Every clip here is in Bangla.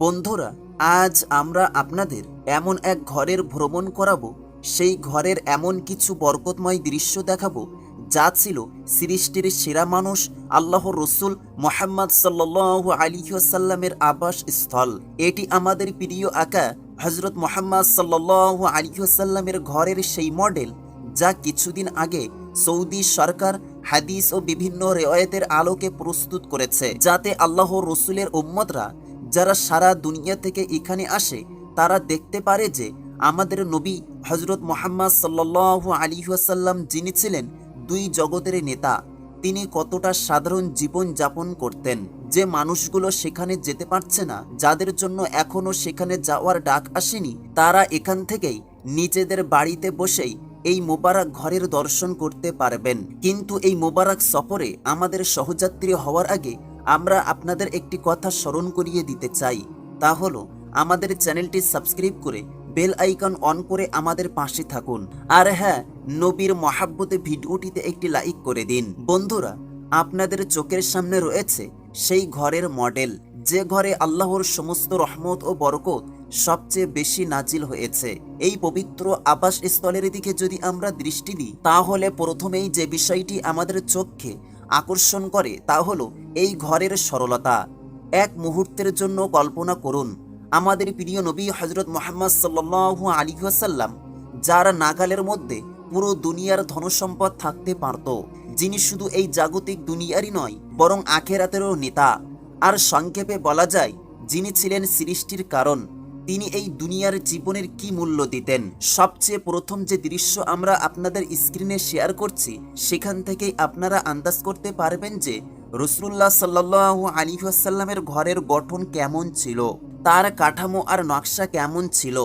বন্ধুরা, আজ আমরা আপনাদের এমন এক ঘরের ভ্রমণ করাবো। সেই ঘরের এমন কিছু বরকতময় দৃশ্য দেখাবো, যা ছিল সৃষ্টির সেরা মানুষ আল্লাহ রসুল মোহাম্মদ সাল্লাহ আলিহাসাল্লামের আবাস স্থল এটি আমাদের প্রিয় আকা হজরত মোহাম্মদ সাল্লাহ আলিহাসাল্লামের ঘরের সেই মডেল, যা কিছুদিন আগে সৌদি সরকার হাদিস ও বিভিন্ন রেওয়ায়তের আলোকে প্রস্তুত করেছে, যাতে আল্লাহ রসুলের উম্মতরা যারা সারা দুনিয়া থেকে এখানে আসে, তারা দেখতে পারে যে আমাদের নবী হজরত মোহাম্মদ সাল্লাহ আলী ওয়াসাল্লাম যিনি ছিলেন দুই জগতের নেতা, তিনি কতটা সাধারণ জীবন যাপন করতেন। যে মানুষগুলো সেখানে যেতে পারছে না, যাদের জন্য এখনও সেখানে যাওয়ার ডাক আসেনি, তারা এখান থেকেই নিজেদের বাড়িতে বসেই এই মোবারক ঘরের দর্শন করতে পারবেন। কিন্তু এই মোবারক সফরে আমাদের সহযাত্রী হওয়ার আগে আমরা আপনাদের একটি কথা স্মরণ করিয়ে দিতে চাই, তা হলো, আমাদের চ্যানেলটি সাবস্ক্রাইব করে বেল আইকন অন করে আমাদের পাশে থাকুন। আর হ্যাঁ নবীর মহাব্বতে ভিডিওটিতে একটি লাইক করে দিন। বন্ধুরা, আপনাদের চোখের সামনে রয়েছে সেই ঘরের মডেল, যে ঘরে আল্লাহর সমস্ত রহমত ও বরকত সবচেয়ে বেশি নাজিল হয়েছে। এই পবিত্র আবাস স্থলের দিকে যদি আমরা দৃষ্টি দিই, তাহলে প্রথমেই যে বিষয়টি আমাদের চোখকে আকর্ষণ করে তা হলো এই ঘরের সরলতা। এক মুহূর্তের জন্য কল্পনা করুন, আমাদের প্রিয় নবী হজরত মোহাম্মদ সাল্লু আলী ওয়াসাল্লাম, যার নাগালের মধ্যে পুরো দুনিয়ার ধনসম্পদ থাকতে পারত, যিনি শুধু এই জাগতিক দুনিয়ারই নয়, বরং আখেরাতেরও নেতা। আর সংক্ষেপে বলা যায়, যিনি ছিলেন সৃষ্টির কারণ। তিনি এই দুনিয়ার জীবনের কি মূল্য দিতেন? সবচেয়ে প্রথম যে দৃশ্য আমরা আপনাদের স্ক্রিনে শেয়ার করছি, সেখান থেকেই আপনারা আন্দাজ করতে পারবেন যে রসুল্লাহ সাল্লাহ আলী আসাল্লামের ঘরের গঠন কেমন ছিল, তার কাঠামো আর নকশা কেমন ছিল।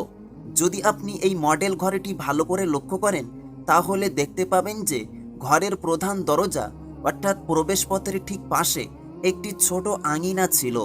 যদি আপনি এই মডেল ঘরটি ভালো করে লক্ষ্য করেন, তাহলে দেখতে পাবেন যে ঘরের প্রধান দরজা, অর্থাৎ প্রবেশপথের ঠিক পাশে একটি ছোট আঙিনা ছিল।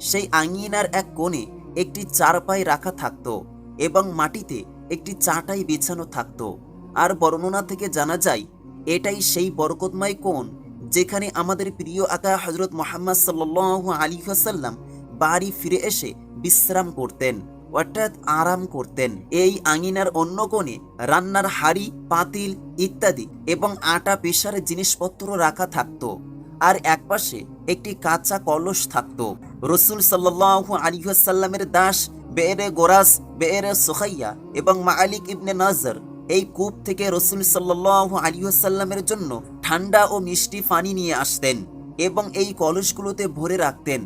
সেই আঙিনার এক কোণে একটি চারপাই রাখা থাকতো এবং মাটিতে একটি চাটাই বিছানো থাকতো। আর বর্ণনা থেকে জানা যায়, এটাই সেই বরকতময় কোণ যেখানে আমাদের প্রিয় আকা হজরত মোহাম্মদ সাল্লাহ আলী হাসাল্লাম বাড়ি ফিরে এসে বিশ্রাম করতেন, অর্থাৎ আরাম করতেন। এই আঙিনার অন্য কোণে রান্নার হাড়ি, পাতিল ইত্যাদি এবং আটা পেশার জিনিসপত্র রাখা থাকতো। আর একপাশে একটি কাঁচা কলস থাকতো। রসুল সাল্লাহ আলিহাসাল্লামের দাস বেএরে গোরাস বেএরে সোহাইয়া এবং মালিক ইবনে নাজর এই কূপ থেকে রসুল সাল্লাহ আলিহাসাল্লামের জন্য ঠান্ডা ও মিষ্টি পানি নিয়ে আসতেন এবং এই কলসগুলোতে ভরে রাখতেন।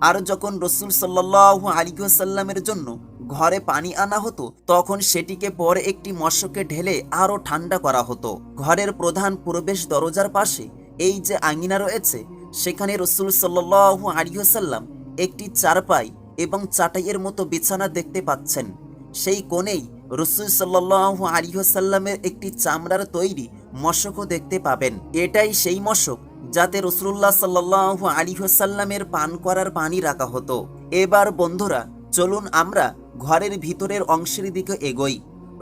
আর যখন রসুল সাল্লাহ আলিহাসাল্লামের জন্য ঘরে পানি আনা হতো, তখন সেটিকে পরে একটি মশকে ঢেলে আরও ঠান্ডা করা হতো। ঘরের প্রধান প্রবেশ দরজার পাশে এই যে আঙিনা রয়েছে, সেখানে রসুল সাল্লাহ আলিহাসাল্লাম একটি চারপাই এবং চাটাইয়ের মতো বিছানা দেখতে পাচ্ছেন। সেই কোণেই রসুল সাল্লাহ আলিহাসাল্লামের একটি চামড়ার তৈরি মশকও দেখতে পাবেন। এটাই সেই মশক যাতে রসুল্লাহ সাল্লাহ আলিহাসাল্লামের পান করার পানি রাখা হতো। এবার বন্ধুরা, চলুন আমরা ঘরের ভিতরের অংশের দিকে এগোই।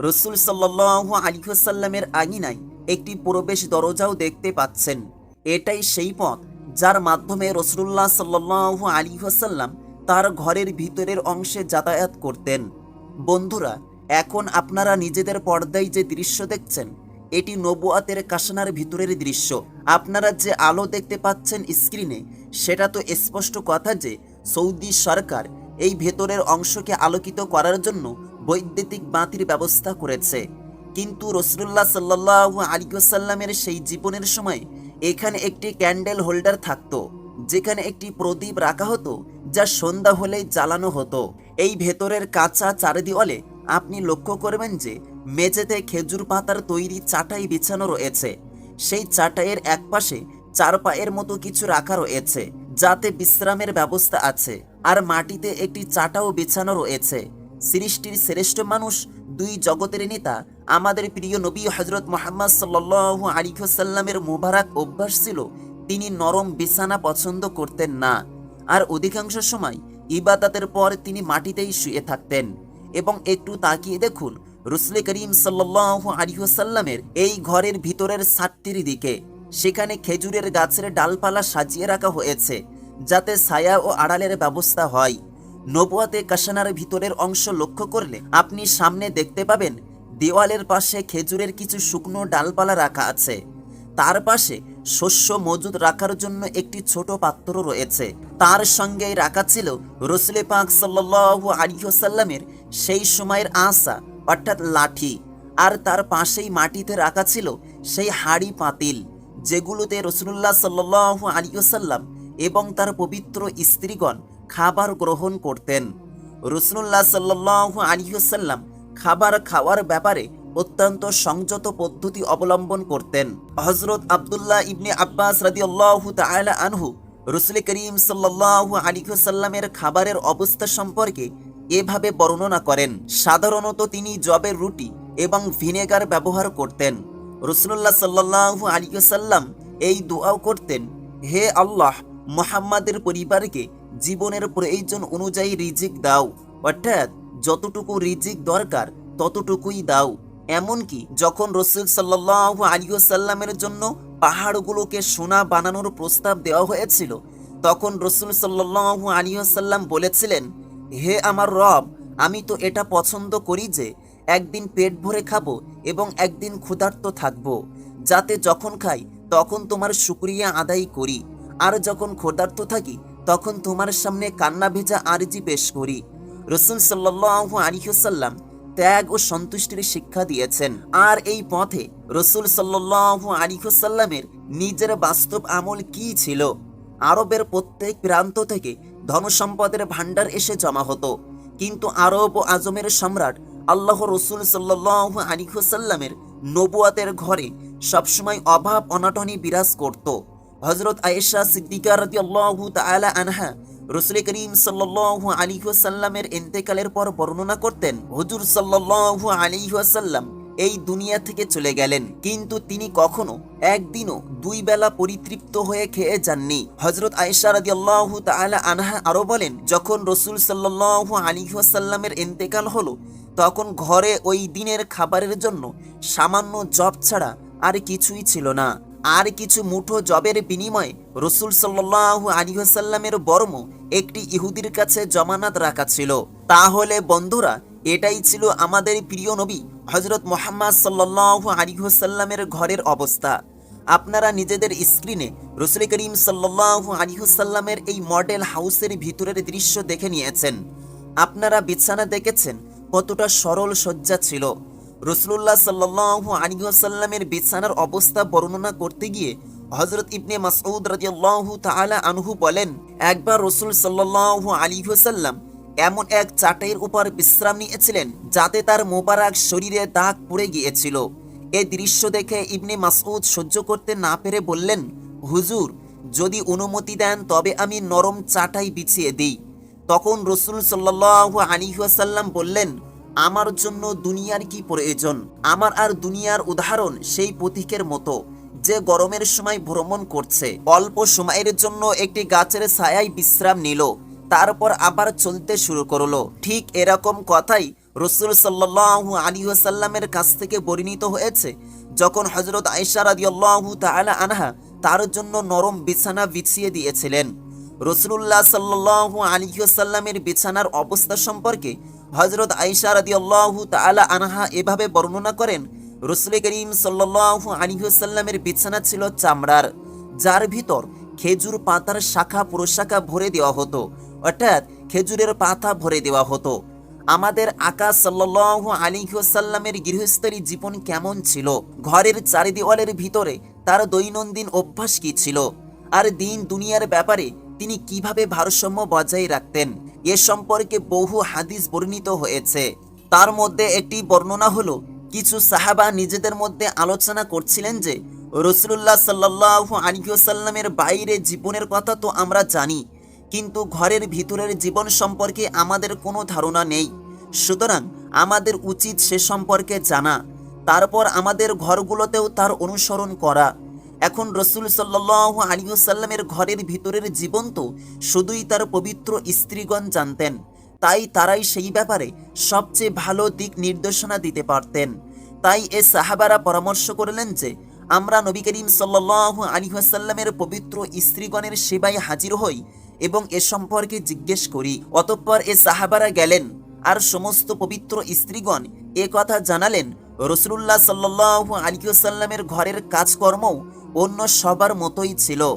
রসুল সাল্লাহ আলিহাসাল্লামের আঙিনায় একটি প্রবেশ দরজাও দেখতে পাচ্ছেন। এটাই সেই পথ যার মাধ্যমে রসুল্লাহ সাল্লাহ আলী হাসাল্লাম তার ঘরের ভিতরের অংশে যাতায়াত করতেন। বন্ধুরা, এখন আপনারা নিজেদের পর্দায় যে দৃশ্য দেখছেন, এটি নবুয়াতের কাসানার ভিতরের দৃশ্য। আপনারা যে আলো দেখতে পাচ্ছেন স্ক্রিনে, সেটা তো স্পষ্ট কথা যে সৌদি সরকার এই ভেতরের অংশকে আলোকিত করার জন্য বৈদ্যুতিক বাতির ব্যবস্থা করেছে। কিন্তু রসুল্লাহ সাল্লাহ আলিকাল্লামের সেই জীবনের সময় এখানে একটি ক্যান্ডেল হোল্ডার থাকতো, যেখানে একটি প্রদীপ রাখা হতো, যা সন্ধ্যা হলেই জ্বালানো হতো। এই ভেতরের কাঁচা চারিদিওয়ালে আপনি লক্ষ্য করবেন যে মেঝেতে খেজুর পাতার তৈরি চাটাই বিছানো রয়েছে। সেই চাটাইয়ের একপাশে চার পায়ের মতো কিছু রাখা রয়েছে, যাতে বিশ্রামের ব্যবস্থা আছে। আর মাটিতে একটি চাটাও বিছানো রয়েছে। সৃষ্টির শ্রেষ্ঠ মানুষ দুই জগতের নেতা আমাদের প্রিয় নবী হজরত মোহাম্মদ সাল্লাহ আলিহাসাল্লামের মুবারক অভ্যাস ছিল, তিনি নরম বিছানা পছন্দ করতেন না। আর অধিকাংশ সময় ইবাদাতের পর তিনি মাটিতেই শুয়ে থাকতেন। এবং একটু তাকিয়ে দেখুন, রুসলে করিম সাল্লাহ আলিহাসাল্লামের এই ঘরের ভিতরের সাতটির দিকে, সেখানে খেজুরের গাছের ডালপালা সাজিয়ে রাখা হয়েছে, যাতে ছায়া ও আড়ালের ব্যবস্থা হয়। নবুয়াতে কাসানার ভিতরের অংশ লক্ষ্য করলে আপনি সামনে দেখতে পাবেন, দেওয়ালের পাশে খেজুরের কিছু শুকনো ডালপালা রাখা আছে। তার পাশে শস্য মজুদ রাখার জন্য একটি ছোট পাত্র রয়েছে। তার সঙ্গে রাখা ছিল রসুলে পাক সাল্লাল্লাহু আলাইহি ওয়াসাল্লামের সেই সময়ের আশা অর্থাৎ লাঠি। আর তার পাশেই মাটিতে রাখা ছিল সেই হাড়ি পাতিল, যেগুলোতে রসুল্লাহ সাল্লাল্লাহু আলাইহি ওয়াসাল্লাম এবং তার পবিত্র স্ত্রীগণ খাবার গ্রহণ করতেন। রসুল্লাহ সাল্লাল্লাহু আলাইহি খাবার খাওয়ার ব্যাপারে অত্যন্ত সংযত পদ্ধতি অবলম্বন করতেন। হজরত আবদুল্লাহ ইবনে আব্বাস রাদিয়াল্লাহু তাআলা আনহু রসুল করিম সাল্লাল্লাহু আলাইহি ওয়াসাল্লামের খাবারের অবস্থা সম্পর্কে এভাবে বর্ণনা করেন। সাধারণত তিনি জবের রুটি এবং ভিনেগার ব্যবহার করতেন। রসুল্লাহ সাল্লাল্লাহু আলাইহি এই দোয়াও করতেন, হে আল্লাহ, মোহাম্মদের পরিবারকে জীবনের প্রয়োজন অনুযায়ী রিজিক দাও। অর্থাৎ যতটুকু রিজিক দরকার, ততটুকুই দাও। এমনকি যখন রসুল সাল্লাহ আলিয়াল্লামের জন্য পাহাড়গুলোকে সোনা বানানোর প্রস্তাব দেওয়া হয়েছিল, তখন রসুল সাল্লাহ আলিয়াল্লাম বলেছিলেন, হে আমার রব, আমি তো এটা পছন্দ করি যে একদিন পেট ভরে খাব এবং একদিন ক্ষুধার্ত থাকব। যাতে যখন খাই, তখন তোমার শুক্রিয়া আদায় করি। আর যখন ক্ষুধার্ত থাকি তখন তোমার সামনে কান্না ভেজা আরজি পেশ করি। রসুল সাল্লাহ আলিহাল্লাম ত্যাগ ও সন্তুষ্টির শিক্ষা দিয়েছেন। আর এই পথে রসুল সাল্লাহ আলিহাল্লামের নিজের বাস্তব আমল কি ছিল? আরবের প্রত্যেক প্রান্ত থেকে ধনসম্পদের ভাণ্ডার এসে জমা হতো। কিন্তু আরব ও আজমের সম্রাট আল্লাহ রসুল সাল্লাহ আলিহাল্লামের নবুয়াতের ঘরে সবসময় অভাব অনাটনি বিরাজ করত। হজরত আয়েশা সিদ্দিকা রদি আল্লাহ তালা আনহা রসুল করিম সাল্লাহ আলিহাসাল্লামের ইন্তেকালের পর বর্ণনা করতেন, হুজুর সাল্লাহ আলিহাসাল্লাম এই দুনিয়া থেকে চলে গেলেন। কিন্তু তিনি কখনো একদিনও দুই বেলা পরিতৃপ্ত হয়ে খেয়ে যাননি। হজরত আয়েশা রাদি আল্লাহ তালা আনহা আরও বলেন, যখন রসুল সাল্লাহ আলিহাসাল্লামের ইন্তেকাল হলো, তখন ঘরে ওই দিনের খাবারের জন্য সামান্য জব ছাড়া আর কিছুই ছিল না। আর কিছু মুঠো জবের বিনিময়ে রসুল সাল্লাহ আলিহাসাল্লামের বর্ম একটি ইহুদির কাছে জমানাত রাখা ছিল। তাহলে বন্ধুরা, এটাই ছিল আমাদের প্রিয় নবী হজরত মোহাম্মদ সাল্লাহ আলিহাসাল্লামের ঘরের অবস্থা। আপনারা নিজেদের স্ক্রিনে রসুল করিম সাল্লাহ আলিহাসাল্লামের এই মডেল হাউসের ভিতরের দৃশ্য দেখে নিয়েছেন। আপনারা বিছানা দেখেছেন কতটা সরল সজ্জা ছিল। রসুল্লাহ সাল্লাহ আলিহাসাল্লামের বিছানার অবস্থা বর্ণনা করতে গিয়ে হজরত ইবনে মাসউদ রাজিয়াল্লাহ তাআলা আনহু বলেন, একবার রসুল সাল্লাহ আলিহাসাল্লাম এমন এক চাটাইয়ের উপর বিশ্রাম নিয়েছিলেন যাতে তার মোবারক শরীরে দাগ পড়ে গিয়েছিল। এ দৃশ্য দেখে ইবনে মাসউদ সহ্য করতে না পেরে বললেন, হুজুর, যদি অনুমতি দেন তবে আমি নরম চাটাই বিছিয়ে দিই। তখন রসুল সাল্লাহ আলিহাসাল্লাম বললেন আমার জন্য দুনিয়ার কি প্রয়োজন? আমার আর দুনিয়ার উদাহরণ সেই পথিকের মতো, যে গরমের সময় ভ্রমণ করছে। অল্প সময়ের জন্য একটি গাছের ছায়ায় বিশ্রাম নিল, তারপর আবার চলতে শুরু করল। ঠিক এরকম কথাই রসুল সাল্লাহ আলী কাছ থেকে বর্ণিত হয়েছে, যখন হজরত আয়সা রাদিয়াল্লাহু তাআলা আনহা তার জন্য নরম বিছানা বিছিয়ে দিয়েছিলেন। রসুল্লাহ সাল্লাহ আলিহাসাল্লামের বিছানার অবস্থা সম্পর্কে হজরত আইসা রাদি আল্লাহ তালা আনহা এভাবে বর্ণনা করেন, রসুল করিম সাল্লাহ আলিহাসাল্লামের বিছানা ছিল চামড়ার, যার ভিতর খেজুর পাতার শাখা প্রশাখা ভরে দেওয়া হতো, অর্থাৎ খেজুরের পাতা ভরে দেওয়া হতো। আমাদের আকাশ সাল্লাহ আলিহাসাল্লামের গৃহস্থলী জীবন কেমন ছিল? ঘরের চারিদেওয়ালের ভিতরে তার দৈনন্দিন অভ্যাস কি ছিল? আর দিন দুনিয়ার ব্যাপারে তিনি কীভাবে ভারসাম্য বজায় রাখতেন? এ সম্পর্কে বহু হাদিস বর্ণিত হয়েছে। তার মধ্যে একটি বর্ণনা হলো, কিছু সাহাবা নিজেদের মধ্যে আলোচনা করছিলেন যে রসুল্লাহ সাল্লাহ আলিহাসাল্লামের বাইরে জীবনের কথা তো আমরা জানি, কিন্তু ঘরের ভিতরের জীবন সম্পর্কে আমাদের কোনো ধারণা নেই। সুতরাং আমাদের উচিত সে সম্পর্কে জানা, তারপর আমাদের ঘরগুলোতেও তার অনুসরণ করা। এখন রসুল সাল্লাহ আলিউসাল্লামের ঘরের ভিতরের জীবন তো শুধুই তার পবিত্র স্ত্রীগণ জানতেন। তাই তারাই সেই ব্যাপারে সবচেয়ে ভালো দিক নির্দেশনা দিতে পারতেন। তাই এ সাহাবারা পরামর্শ করলেন যে, আমরা নবী করিম সাল্লাহ আলিহাসাল্লামের পবিত্র স্ত্রীগণের সেবায় হাজির হই এবং এ সম্পর্কে জিজ্ঞেস করি। অতঃপর এ সাহাবারা গেলেন আর সমস্ত পবিত্র স্ত্রীগণ এ কথা জানালেন রসুল্লাহ সাল্লাহ আলিউসাল্লামের ঘরের কাজকর্মও অন্য সবার মতোই ছিল।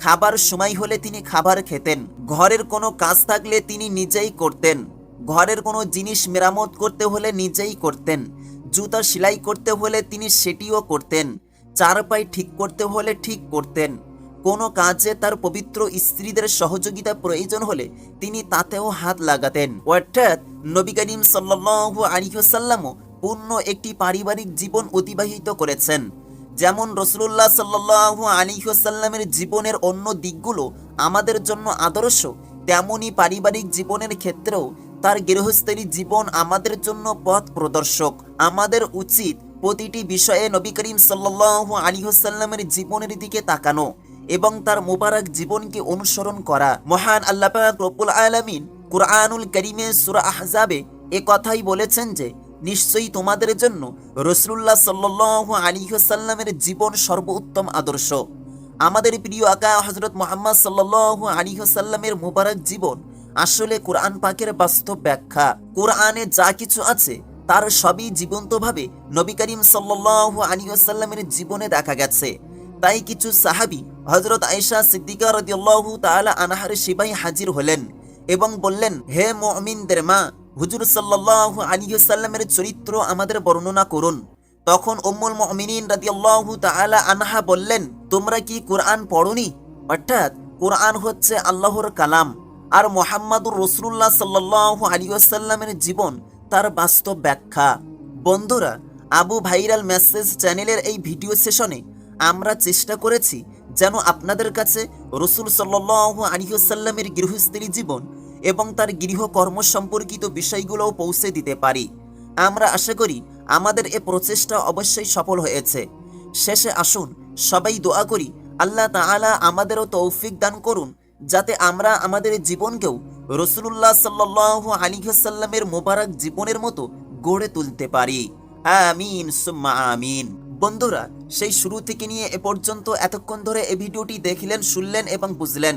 খাবার সময় হলে তিনি খাবার খেতেন। ঘরের কোনো কাজ থাকলে তিনি নিজেই করতেন। ঘরের কোনো জিনিস মেরামত করতে হলে নিজেই করতেন। জুতা সেলাই করতে হলে তিনি সেটিও করতেন। চারপাই ঠিক করতে হলে ঠিক করতেন। কোনো কাজে তার পবিত্র স্ত্রীদের সহযোগিতা প্রয়োজন হলে তিনি তাতেও হাত লাগাতেন। অর্থাৎ নবী করিম সাল্লাহ আলিহাসাল্লামও পূর্ণ একটি পারিবারিক জীবন অতিবাহিত করেছেন। যেমন রসুল্লাহ সাল্লাহ আলিহাসাল্লামের জীবনের অন্য দিকগুলো আমাদের জন্য আদর্শ তেমনই পারিবারিক জীবনের ক্ষেত্রেও তার গৃহস্থলী জীবন আমাদের জন্য পথ প্রদর্শক। আমাদের উচিত প্রতিটি বিষয়ে নবী করিম সাল্লাহ আলিহাসাল্লামের জীবনের দিকে তাকানো এবং তার মোবারক জীবনকে অনুসরণ করা। মহান আল্লাহ পাক রব্বুল আলামিন কুরআনুল করিমে সূরা আহজাবে এ কথাই বলেছেন যে নিশ্চয়ই তোমাদের জন্য রসুল্লাহ সাল্লাহ আলিহাসাল্লামের জীবন সর্বোত্তম আদর্শ। আমাদের প্রিয় আকা হজরত মোহাম্মদ সাল্লাহ আলিহাসাল্লামের মুবারক জীবন আসলে কোরআন পাকের বাস্তব ব্যাখ্যা। কোরআনে যা কিছু আছে, তার সবই জীবন্তভাবে নবী করিম সাল্লাহ আলিহাসাল্লামের জীবনে দেখা গেছে। তাই কিছু সাহাবি হজরত আয়েশা সিদ্দিকা রদিয়াল্লাহু তাআলা আনহার সিবাই হাজির হলেন এবং বললেন, হে মুমিনদের মা হুজুর সাল্লাল্লাহু আলাইহি সাল্লামের চরিত্র আমাদের বর্ণনা করুন। তখন উম্মুল মুমিনিন রাদিয়াল্লাহু তাআলা আনহা বললেন, তোমরা কি কোরআন পড়নি? অর্থাৎ কোরআন হচ্ছে আল্লাহর কালাম। আর মোহাম্মদুর রসুল্লাহ সাল্লাল্লাহু আলাইহি সাল্লামের জীবন তার বাস্তব ব্যাখ্যা। বন্ধুরা, আবু ভাইরাল মেসেজ চ্যানেলের এই ভিডিও সেশনে আমরা চেষ্টা করেছি যেন আপনাদের কাছে রসুল সাল্লাহ আলিহসাল্লামের গৃহস্ত্রী জীবন এবং তার গৃহকর্ম সম্পর্কিত বিষয়গুলোও পৌঁছে দিতে পারি। আমরা আশা করি আমাদের এ প্রচেষ্টা অবশ্যই সফল হয়েছে। শেষে আসুন, সবাই দোয়া করি আল্লাহ তাআলা আমাদেরও তৌফিক দান করুন, যাতে আমরা আমাদের জীবনকেও রসুল্লাহ সাল্লাহ আলিহাসাল্লামের মোবারক জীবনের মতো গড়ে তুলতে পারি। আমিন, সুম্মা আমিন। বন্ধুরা, সেই শুরু থেকে নিয়ে এ পর্যন্ত এতক্ষণ ধরে এই ভিডিওটি দেখলেন, শুনলেন এবং বুঝলেন।